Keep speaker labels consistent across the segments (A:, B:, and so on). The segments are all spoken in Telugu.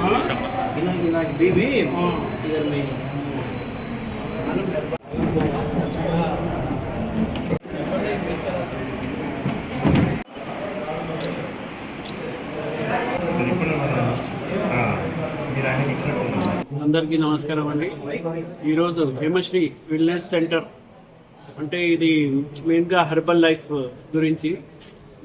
A: Huh? ఆయనకి ఇచ్చినట్టు
B: అందరికీ నమస్కారం అండి. ఈరోజు హేమశ్రీ వెల్నెస్ సెంటర్ అంటే ఇది మెయిన్గా హెర్బల్ లైఫ్ గురించి.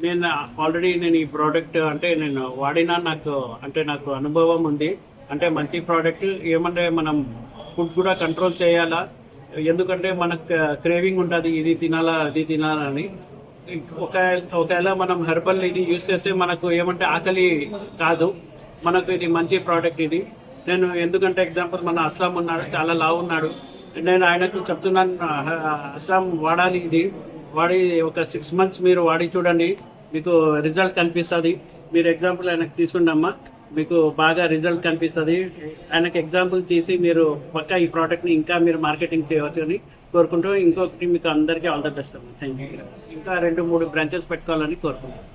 B: నేను ఆల్రెడీ నేను ఈ ప్రోడక్ట్ అంటే నేను వాడినా నాకు అంటే నాకు అనుభవం ఉంది. అంటే మంచి ప్రోడక్ట్ ఏమంటే మనం ఫుడ్ కూడా కంట్రోల్ చేయాలా? ఎందుకంటే మనకు క్రేవింగ్ ఉంటుంది ఇది తినాలా అది తినాలా అని. ఒక ఒకవేళ మనం హెర్బల్ ఇది యూస్ చేస్తే మనకు ఏమంటే ఆకలి కాదు. మనకు ఇది మంచి ప్రోడక్ట్ ఇది. నేను ఎందుకంటే ఎగ్జాంపుల్ మన అస్సాం ఉన్నాడు చాలా లావు ఉన్నాడు. నేను ఆయనకు చెప్తున్నాను అస్సాం వాడాలి ఇది. వాడి ఒక సిక్స్ మంత్స్ మీరు వాడి చూడండి. మీకు రిజల్ట్ కనిపిస్తుంది. మీరు ఎగ్జాంపుల్ ఆయనకు తీసుకుండమ్మా మీకు బాగా రిజల్ట్ కనిపిస్తుంది. ఆయనకు ఎగ్జాంపుల్ చేసి మీరు పక్కా ఈ ప్రోడక్ట్ని ఇంకా మీరు మార్కెటింగ్ చేయవచ్చు అని కోరుకుంటూ ఇంకొకటి మీకు అందరికీ ఆల్ ద బెస్ట్ అమ్మా. థ్యాంక్ యూ ఇంకా రెండు మూడు బ్రాంచెస్ పెట్టుకోవాలని కోరుకుంటున్నాను.